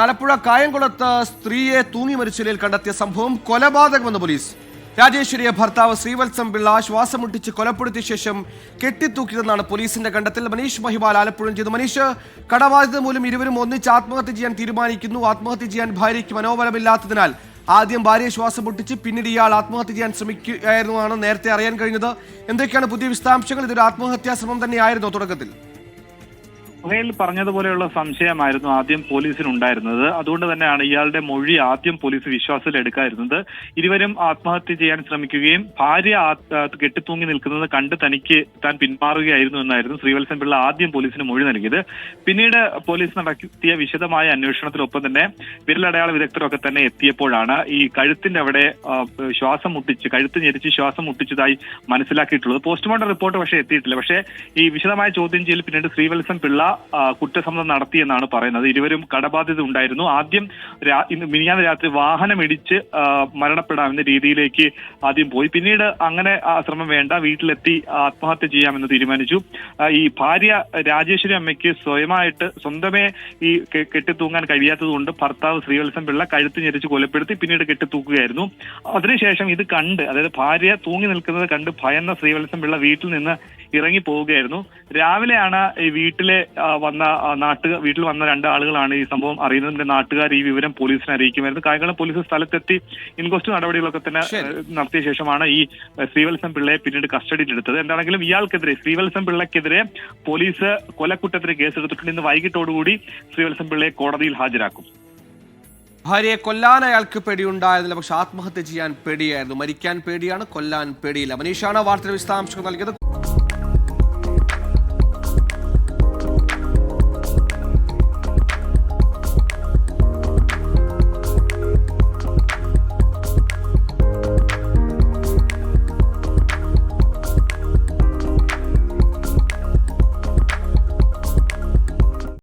ആലപ്പുഴ കായംകുളത്ത് സ്ത്രീയെ തൂങ്ങി മരിച്ച നിലയിൽ കണ്ടെത്തിയ സംഭവം കൊലപാതകമെന്ന് പോലീസ്. രാജേശ്വരിയെ ഭർത്താവ് ശ്രീവത്സം പിള്ള ശ്വാസം മുട്ടിച്ച് കൊലപ്പെടുത്തിയ ശേഷം കെട്ടിത്തൂക്കിയതെന്നാണ് പോലീസിന്റെ കണ്ടെത്തൽ. മനീഷ് മഹിബാൽ ആലപ്പുഴ ചെയ്തു. മനീഷ് കടബാധ്യത മൂലം ഇരുവരും ഒന്നിച്ച് ആത്മഹത്യ ചെയ്യാൻ തീരുമാനിക്കുന്നു. ആത്മഹത്യ ചെയ്യാൻ ഭാര്യയ്ക്ക് മനോബലമില്ലാത്തതിനാൽ ആദ്യം ഭാര്യയെ ശ്വാസം മുട്ടിച്ച് പിന്നീട് ഇയാൾ ആത്മഹത്യ ചെയ്യാൻ ശ്രമിക്കുകയായിരുന്നുവെന്നാണ് നേരത്തെ അറിയാൻ കഴിഞ്ഞത്. എന്തൊക്കെയാണ് പുതിയ വിശദാംശങ്ങൾ? ഇതൊരു ആത്മഹത്യാ ശ്രമം തന്നെയായിരുന്നു തുടക്കത്തിൽ? സുഹേൽ പറഞ്ഞതുപോലെയുള്ള സംശയമായിരുന്നു ആദ്യം പോലീസിന് ഉണ്ടായിരുന്നത് അതുകൊണ്ട് തന്നെയാണ് ഇയാളുടെ മൊഴി ആദ്യം പോലീസ് വിശ്വാസത്തിൽ എടുക്കാതിരുന്നത്. ഇരുവരും ആത്മഹത്യ ചെയ്യാൻ ശ്രമിക്കുകയും ഭാര്യ കെട്ടിത്തൂങ്ങി നിൽക്കുന്നത് കണ്ട് തനിക്ക് താൻ പിന്മാറുകയായിരുന്നു എന്നായിരുന്നു ശ്രീവത്സൻ പിള്ള ആദ്യം പോലീസിന് മൊഴി നൽകിയത്. പിന്നീട് പോലീസ് നടത്തിയ വിശദമായ അന്വേഷണത്തിനൊപ്പം തന്നെ വിരലടയാള വിദഗ്ധരൊക്കെ തന്നെ എത്തിയപ്പോഴാണ് ഈ കഴുത്തിന്റെ അവിടെ ശ്വാസം മുട്ടിച്ച് കഴുത്ത് ഞെരിച്ച് ശ്വാസം മുട്ടിച്ചതായി മനസ്സിലാക്കിയിട്ടുള്ളത്. പോസ്റ്റ്മോർട്ടം റിപ്പോർട്ട് പക്ഷേ എത്തിയിട്ടില്ല. പക്ഷേ ഈ വിശദമായ ചോദ്യം ചെയ്യൽ പിന്നീട് ശ്രീവത്സൻ പിള്ള കുറ്റസമ്മതം നടത്തിയെന്നാണ് പറയുന്നത്. ഇരുവരും കടബാധ്യത ഉണ്ടായിരുന്നു. ആദ്യം മിനിഞ്ഞാന്ന് രാത്രി വാഹനം ഇടിച്ച് മരണപ്പെടാമെന്ന രീതിയിലേക്ക് ആദ്യം പോയി. പിന്നീട് അങ്ങനെ ആ ശ്രമം വേണ്ട വീട്ടിലെത്തി ആത്മഹത്യ ചെയ്യാമെന്ന് തീരുമാനിച്ചു. ഈ ഭാര്യ രാജേശ്വരി അമ്മയ്ക്ക് സ്വയമായിട്ട് സ്വന്തമേ ഈ കെട്ടിത്തൂങ്ങാൻ കഴിയാത്തതുകൊണ്ട് ഭർത്താവ് ശ്രീവത്സം പിള്ള കഴുത്ത് ഞെരിച്ച് കൊലപ്പെടുത്തി പിന്നീട് കെട്ടിത്തൂക്കുകയായിരുന്നു. അതിനുശേഷം ഇത് കണ്ട് അതായത് ഭാര്യ തൂങ്ങി നിൽക്കുന്നത് കണ്ട് ഭയന്ന ശ്രീവത്സം പിള്ള വീട്ടിൽ നിന്ന് ഇറങ്ങി പോവുകയായിരുന്നു രാവിലെയാണ് ഈ വീട്ടിലെ വന്ന നാട്ടു വീട്ടിൽ വന്ന രണ്ട് ആളുകളാണ് ഈ സംഭവം അറിയുന്നത്. പിന്നെ നാട്ടുകാർ ഈ വിവരം പോലീസിനെ അറിയിക്കുമായിരുന്നു. കായംകുളം പോലീസ് സ്ഥലത്തെത്തി ഇൻക്വസ്റ്റ് നടപടികളൊക്കെ തന്നെ നടത്തിയ ശേഷമാണ് ഈ ശ്രീവത്സം പിള്ളയെ പിന്നീട് കസ്റ്റഡിയിൽ എടുത്തത് എന്താണെങ്കിലും ഇയാൾക്കെതിരെ ശ്രീവത്സൻ പിള്ളയ്ക്കെതിരെ പോലീസ് കൊലക്കുറ്റത്തിന് കേസെടുത്തിട്ടുണ്ട്. ഇന്ന് വൈകിട്ടോടുകൂടി ശ്രീവത്സൻ പിള്ളയെ കോടതിയിൽ ഹാജരാക്കും. ഭാര്യയെ കൊല്ലാൻ അയാൾക്ക് പേടിയുണ്ടായിരുന്നില്ല. പക്ഷെ ആത്മഹത്യ ചെയ്യാൻ പേടിയായിരുന്നു. മരിക്കാൻ പേടിയാണ് കൊല്ലാൻ പേടിയില്ല. മനീഷാണ് വാർത്തയുടെ വിശദാംശങ്ങൾ നൽകിയത്.